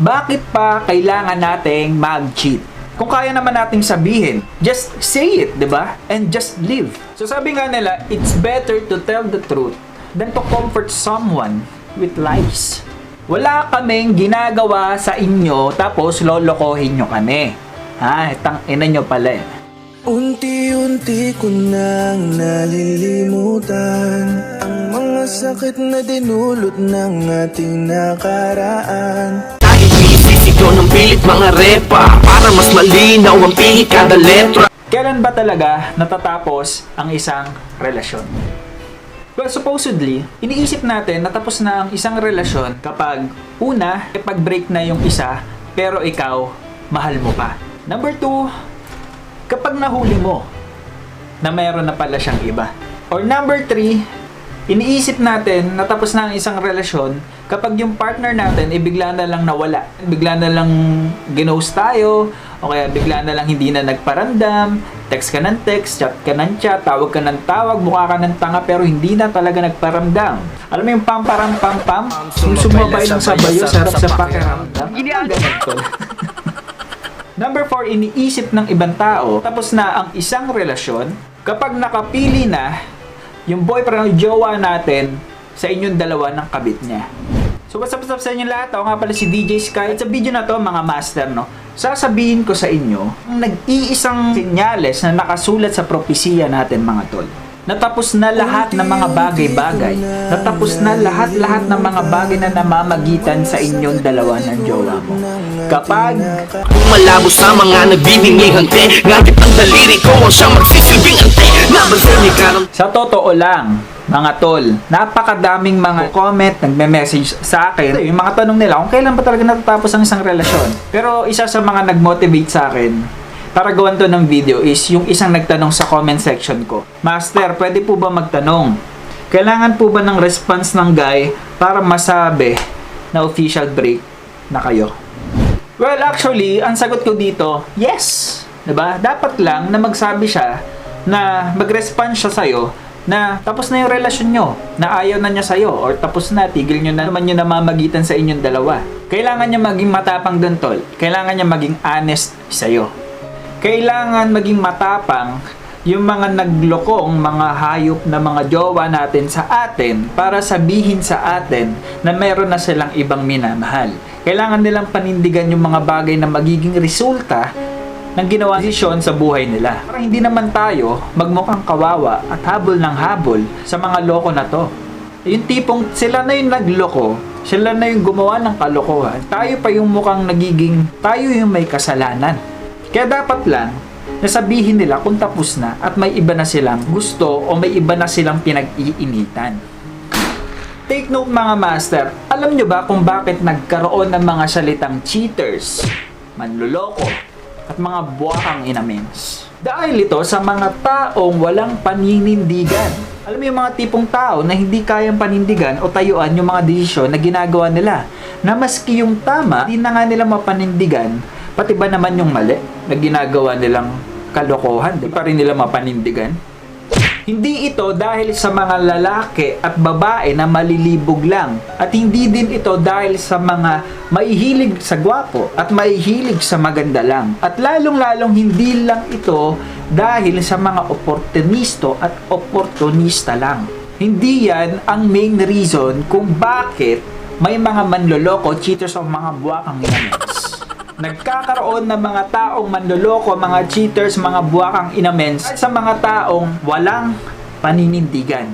Bakit pa kailangan nating mag-cheat? Kung kaya naman nating sabihin, just say it, di ba? And just live. So sabi nga nila, it's better to tell the truth than to comfort someone with lies. Wala kaming ginagawa sa inyo tapos lolokohin nyo kami. Ha, tang ina nyo pala eh. Unti-unti ko nang nalilimutan Ang mga sakit na dinulot ng ating nakaraan Sinisisigaw ng pilit mga repa Para mas malinaw ang pihit kada letra Kailan ba talaga natatapos ang isang relasyon? Well, supposedly, iniisip natin na tapos na ang isang relasyon kapag una, pag-break na yung isa, pero ikaw, mahal mo pa. Number two, kapag nahuli mo na mayroon na pala siyang iba. Or number three, iniisip natin na tapos na ang isang relasyon kapag yung partner natin ay bigla na lang nawala. Bigla na lang ginost tayo, o kaya bigla na lang hindi na nagparandam, text ka ng text, chat ka ng chat, tawag ka ng tawag, mukha ka ng tanga pero hindi na talaga nagparamdam. Alam mo yung pam param pam pam? Yung sumabay lang sa bayo, sarap sa pakiramdam. Ganun to. Number 4, iniisip ng ibang tao tapos na ang isang relasyon kapag nakapili na yung boyfriend o jowa natin sa inyong dalawa ng kabit niya. So what's up, what's up sa inyo lahat? Ako nga pala si DJ Sky. At sa video na to, mga master, no? Sasabihin ko sa inyo ang nag-iisang senyales na nakasulat sa propesiya natin, mga tol. Natapos na lahat ng mga bagay-bagay. Natapos na lahat-lahat ng mga bagay na namamagitan sa inyong dalawa ng jowa mo. Kapag Kung malabo sa mga nagbibinging hante Ngamit ang daliri ko ang siyang magsisilbing ante Nabansin ni Karam Sa totoo lang, mga tol, napakadaming mga comment, nagme-message sa akin. Yung mga tanong nila kung kailan ba talaga natatapos ang isang relasyon. Pero isa sa mga nag-motivate sa akin para gawan to ng video is yung isang nagtanong sa comment section ko. Master, pwede po ba magtanong? Kailangan po ba ng response ng guy para masabi na official break na kayo? Well, actually, ang sagot ko dito, yes. ba? Dapat lang na magsabi siya na mag-respond siya sa'yo na tapos na yung relasyon nyo, na ayaw na niya sa'yo, or tapos na, tigil nyo na naman yung namamagitan sa inyong dalawa. Kailangan niya maging matapang dun, tol. Kailangan niya maging honest sa'yo. Kailangan maging matapang yung mga naglokong mga hayop na mga jowa natin sa atin para sabihin sa atin na meron na silang ibang minamahal. Kailangan nilang panindigan yung mga bagay na magiging resulta ng ginawa desisyon sa buhay nila. Para hindi naman tayo magmukhang kawawa at habol ng habol sa mga loko na to. Yung tipong sila na yung nagloko, sila na yung gumawa ng kalokohan, tayo pa yung mukhang nagiging, tayo yung may kasalanan. Kaya dapat lang, nasabihin nila kung tapos na at may iba na silang gusto o may iba na silang pinag-iinitan. Take note mga master, alam nyo ba kung bakit nagkaroon ng mga salitang cheaters, manluloko, at mga buwakang inamens? Dahil ito sa mga taong walang paninindigan. Alam mo yung mga tipong tao na hindi kayang panindigan o tayuan yung mga desisyon na ginagawa nila. Na maski yung tama, hindi na nga nila mapanindigan, pati ba naman yung mali na ginagawa nilang kalokohan, di pa rin nila mapanindigan? Hindi ito dahil sa mga lalaki at babae na malilibog lang. At hindi din ito dahil sa mga maihilig sa gwapo at maihilig sa maganda lang. At lalong-lalong hindi lang ito dahil sa mga oportunisto at oportunista lang. Hindi yan ang main reason kung bakit may mga manloloko, cheaters o mga buwakang inamens. Nagkakaroon ng mga taong manloloko, mga cheaters, mga buwakang inamens sa mga taong walang paninindigan.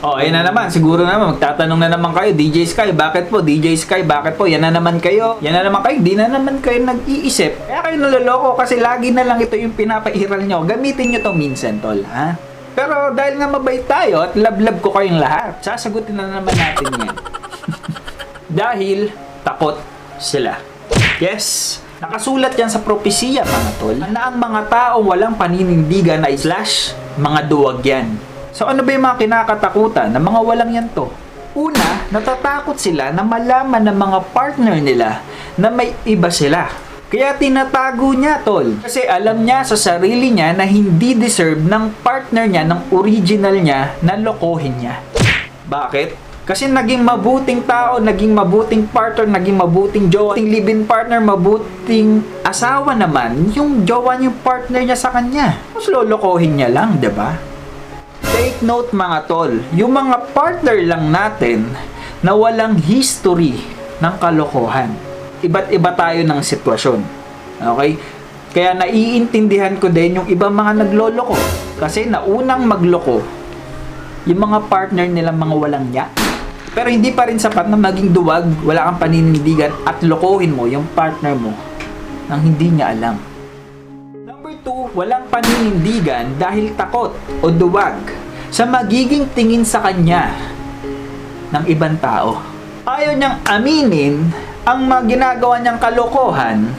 Oh, ayun na naman. Siguro naman, magtatanong na naman kayo, DJ Sky, bakit po? DJ Sky, bakit po? Yan na naman kayo. Yan na naman kayo. Di na naman kayo nag-iisip. Kaya kayo naloloko kasi lagi na lang ito yung pinapairal nyo. Gamitin nyo to minsan, tol, ha? Pero dahil nga mabait tayo at love-love ko kayong lahat, sasagutin na naman natin yan. dahil takot sila. Yes, nakasulat yan sa propesiya mga tol na ang mga taong walang paninindigan ay slash mga duwag yan. So ano ba yung mga kinakatakutan ng mga walang yan to? Una, natatakot sila na malaman ng mga partner nila na may iba sila. Kaya tinatago niya, tol. Kasi alam niya sa sarili niya na hindi deserve ng partner niya, ng original niya, na lokohin niya. Bakit? Kasi naging mabuting tao, naging mabuting partner, naging mabuting jowa, mabuting live-in partner, mabuting asawa naman, yung jowa yung partner niya sa kanya. Mas lolokohin niya lang, ba? Take note mga tol, yung mga partner lang natin na walang history ng kalokohan. Iba't iba tayo ng sitwasyon. Okay? Kaya naiintindihan ko din yung ibang mga nagloloko. Kasi naunang magloko, yung mga partner nila mga walang niya. Pero hindi pa rin sapat na maging duwag, wala kang paninindigan at lokohin mo yung partner mo nang hindi niya alam. Number two, walang paninindigan dahil takot o duwag sa magiging tingin sa kanya ng ibang tao. Ayaw niyang aminin ang mga ginagawa niyang kalokohan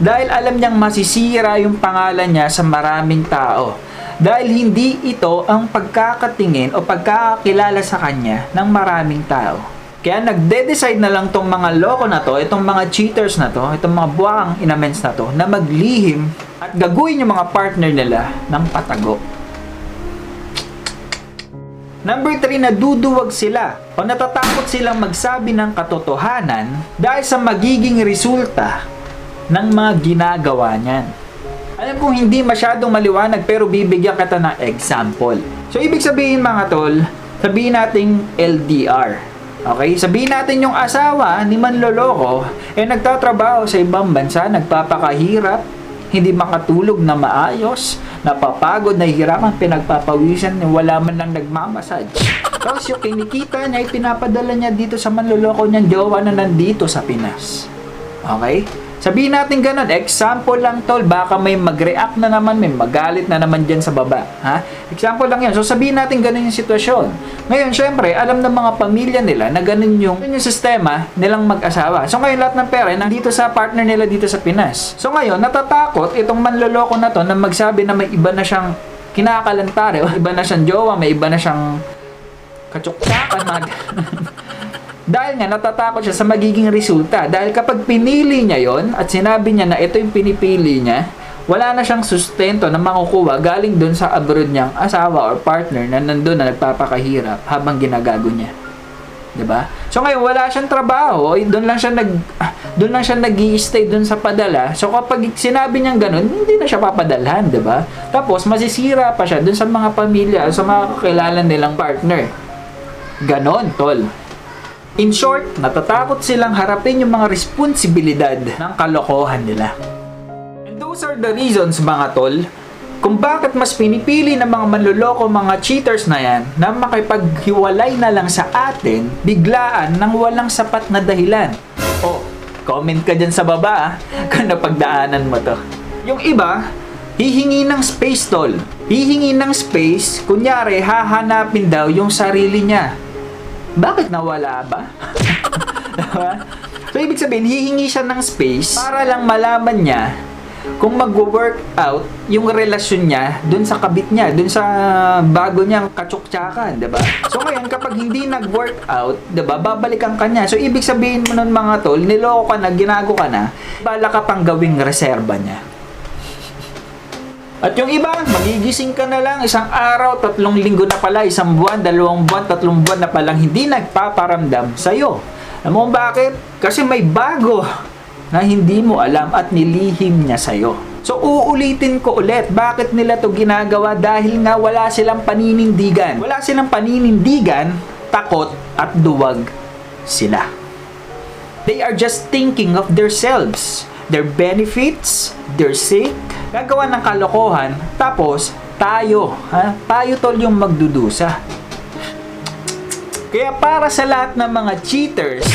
dahil alam niyang masisira yung pangalan niya sa maraming tao. Dahil hindi ito ang pagkakatingin o pagkakakilala sa kanya ng maraming tao. Kaya nagde-decide na lang tong mga loko na to, itong mga cheaters na to, itong mga buwakang inamens na to, na maglihim at gagawin yung mga partner nila ng patago. Number 3, naduduwag sila o natatakot silang magsabi ng katotohanan dahil sa magiging resulta ng mga ginagawa niyan. Alam kong hindi masyadong maliwanag pero bibigyan kita ng example. So ibig sabihin mga tol, sabihin nating LDR. Okay? Sabihin natin yung asawa ni Manloloko eh nagtatrabaho sa ibang bansa, nagpapakahirap, hindi makatulog na maayos, napapagod, nahihirapan, pinagpapawisan, wala man lang nagmamasage. Tapos yung kinikita niya, ipinapadala niya dito sa manloloko niyang jowa na nandito sa Pinas. Okay? Sabihin natin ganun, example lang tol, baka may mag-react na naman, may magalit na naman dyan sa baba. Ha? Example lang yan. So sabihin natin ganun yung sitwasyon. Ngayon, syempre, alam ng mga pamilya nila na ganun yung, yung sistema nilang mag-asawa. So ngayon, lahat ng pera nandito sa partner nila dito sa Pinas. So ngayon, natatakot itong manloloko na to na magsabi na may iba na siyang kinakalantare, iba na siyang jowa, may iba na siyang katsuksakan, dahil nga natatakot siya sa magiging resulta. Dahil kapag pinili niya yon at sinabi niya na ito yung pinipili niya, wala na siyang sustento na makukuha galing dun sa abroad niyang asawa or partner na nandun na nagpapakahirap habang ginagago niya. 'Di ba? So ngayon wala siyang trabaho, doon lang siya nag doon lang siya nag-stay doon sa padala. So kapag sinabi niyang ganun, hindi na siya papadalhan, 'di ba? Tapos masisira pa siya doon sa mga pamilya, sa mga kakilala nilang partner. Ganon, tol. In short, natatakot silang harapin yung mga responsibilidad ng kalokohan nila. And those are the reasons mga tol kung bakit mas pinipili ng mga manloloko, mga cheaters na yan na makipaghiwalay na lang sa atin biglaan nang walang sapat na dahilan. Oh, comment ka dyan sa baba ah, kung napagdaanan mo to. Yung iba, hihingi ng space tol. Hihingi ng space, kunyari hahanapin daw yung sarili niya. Bakit nawala ba? diba? So, ibig sabihin, hihingi siya ng space para lang malaman niya kung mag-work out yung relasyon niya dun sa kabit niya, dun sa bago niyang katsuktsyakan, 'di ba? So ngayon kapag hindi nag-work out, ba, babalikan ka niya. So ibig sabihin mo nun mga tol, niloko ka na, ginago ka na, bala ka pang gawing reserba niya. At yung iba, magigising ka na lang isang araw, tatlong linggo na pala, isang buwan, dalawang buwan, tatlong buwan na palang hindi nagpaparamdam sa'yo. Alam mo bakit? Kasi may bago na hindi mo alam at nilihim niya sa'yo. So uulitin ko ulit, bakit nila to ginagawa? Dahil nga wala silang paninindigan. Wala silang paninindigan, takot at duwag sila. They are just thinking of themselves, their benefits, their sake, gagawa ng kalokohan, tapos tayo, ha? Tayo tol yung magdudusa. Kaya para sa lahat ng mga cheaters,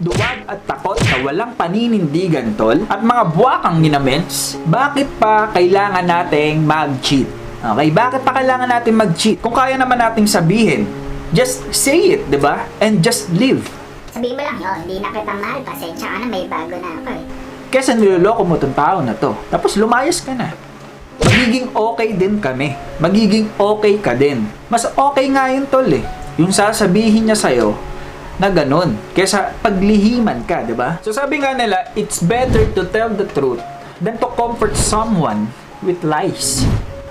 duwag at takot na walang paninindigan tol at mga buwakang ginaments, bakit pa kailangan nating mag-cheat? Okay, bakit pa kailangan natin mag-cheat? Kung kaya naman nating sabihin, just say it, di ba? And just live. Sabihin mo lang, yun, hindi na kita mahal, pasensya ka na, may bago na ako eh. Kesa niloloko mo tong tao na to. Tapos lumayas ka na. Magiging okay din kami. Magiging okay ka din. Mas okay nga yun tol eh. Yung sasabihin niya sa'yo na ganun. Kesa paglihiman ka, di ba? So sabi nga nila, it's better to tell the truth than to comfort someone with lies.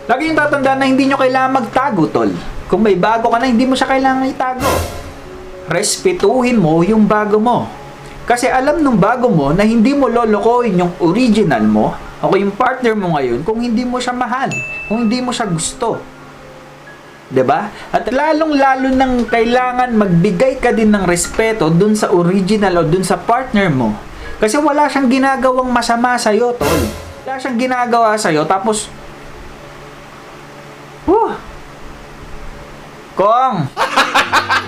Lagi yung tatandaan na hindi nyo kailangan magtago, tol. Kung may bago ka na, hindi mo siya kailangan itago. respetuhin mo yung bago mo. Kasi alam nung bago mo na hindi mo lolokohin yung original mo o yung partner mo ngayon kung hindi mo siya mahal, kung hindi mo siya gusto. 'Di ba? At lalong-lalo nang kailangan magbigay ka din ng respeto dun sa original o dun sa partner mo. Kasi wala siyang ginagawang masama sa iyo, tol. Wala siyang ginagawa sa iyo tapos Whew. Kong!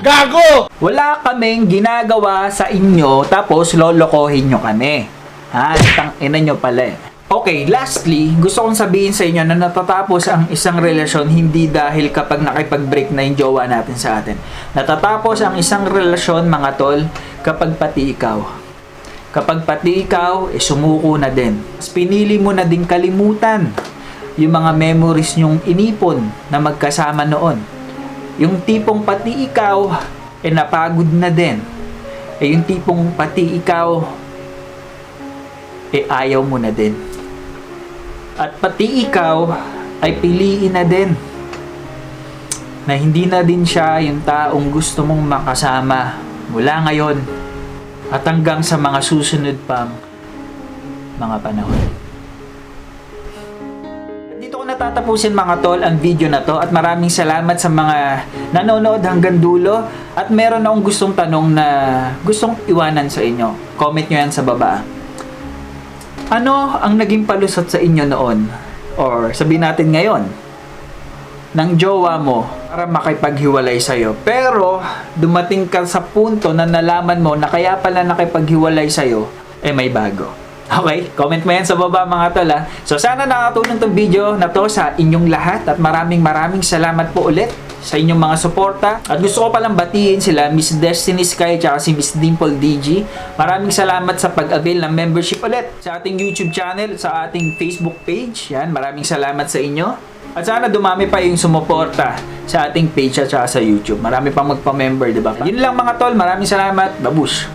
Gago! Wala kaming ginagawa sa inyo tapos lolokohin nyo kami. Ha? Tang ina nyo pala eh. Okay, lastly, gusto kong sabihin sa inyo na natatapos ang isang relasyon hindi dahil kapag nakipag-break na yung jowa natin sa atin. Natatapos ang isang relasyon, mga tol, kapag pati ikaw. Kapag pati ikaw, eh sumuko na din. Mas pinili mo na din kalimutan yung mga memories nyong inipon na magkasama noon. Yung tipong pati ikaw, eh napagod na din. Eh yung tipong pati ikaw, eh ayaw mo na din. At pati ikaw, ay piliin na din. Na hindi na din siya yung taong gusto mong makasama mula ngayon at hanggang sa mga susunod pang mga panahon. Ko natatapusin mga tol ang video na to at maraming salamat sa mga nanonood hanggang dulo at meron akong gustong tanong na gustong iwanan sa inyo. Comment nyo yan sa baba. Ano ang naging palusot sa inyo noon? Or sabihin natin ngayon, ng jowa mo para makipaghiwalay sa'yo. Pero, dumating ka sa punto na nalaman mo na kaya pala nakipaghiwalay sa'yo, eh may bago. Okay? Comment mo yan sa baba mga tol ha. So sana nakatulong tong video na to sa inyong lahat at maraming maraming salamat po ulit sa inyong mga suporta. At gusto ko palang batiin sila Miss Destiny Sky at si Miss Dimple DG. Maraming salamat sa pag-avail ng membership ulit sa ating YouTube channel, sa ating Facebook page. Yan, maraming salamat sa inyo. At sana dumami pa yung sumuporta sa ating page at sa YouTube. Marami pang magpa-member, di ba? Yun lang mga tol. Maraming salamat. Babush!